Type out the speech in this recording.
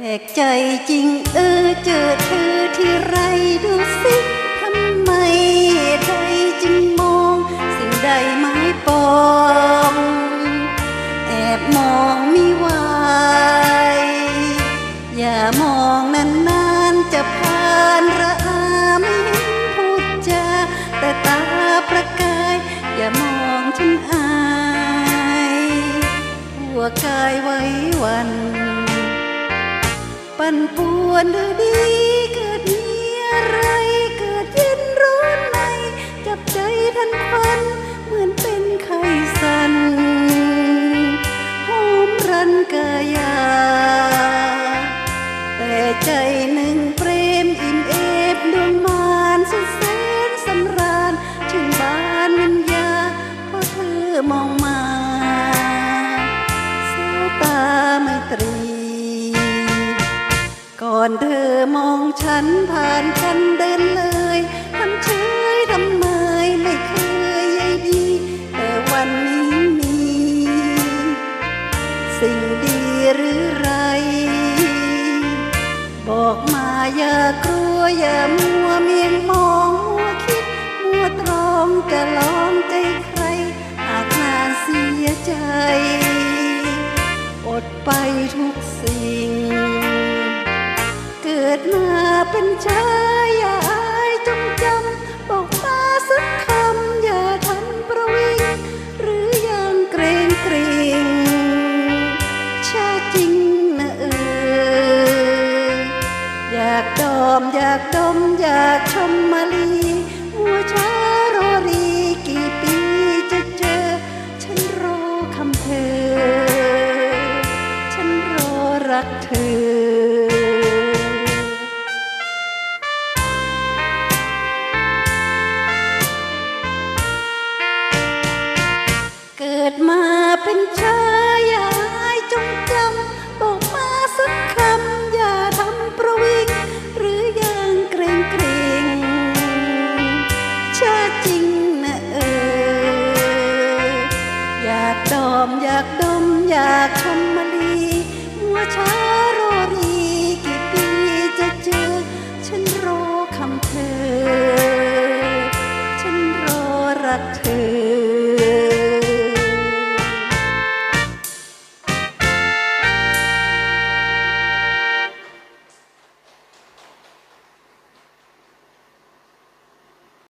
แปลกใจจริงเออเจอเธอที่ไรดูสิทำไม ปั่นป่วนหรือดีเกิดมีอะไรเกิดเย็นร้อนในจับใจทันควันเหมือนเป็นไข้สันหอมรันกายา แต่ใจหนึ่งเปรมอิ่มเอฟดวงมานสุดแสนสำราญชื่นบานวิญญาเพราะเธอมอง ก่อนเธอมองฉันผ่านกันเดินเลยทำเฉยทำไมไม่เคยใยดี แต่วันนี้มี สิ่งดีหรือไร บอกมาอย่ากลัวอย่ามัวเมียงมองมัวคิด มัวตรองจะลอง เป็นชายอย่าอายจงจำบอกมาสักคำอย่าทันประวิง หรือยังเกรงเกรงชาจริงนะเอออยากดอมอยากดมอยากชมมาลีมัวช้ารอรีกี่ปีจะเจอ ฉันรอคำเธอ ฉันรอรักเธอ เป็นชาย่าจงจำบอกมาสักคำ อย่าทำประวิง หรืออย่างเกรงเกรงชาจริงนะเออ อยากดอมอยากดม อยากชมมาลีมัวช้ารอรีกี่ปีจะเจอ ฉันรอคำเธอ ฉันรอรักเธอ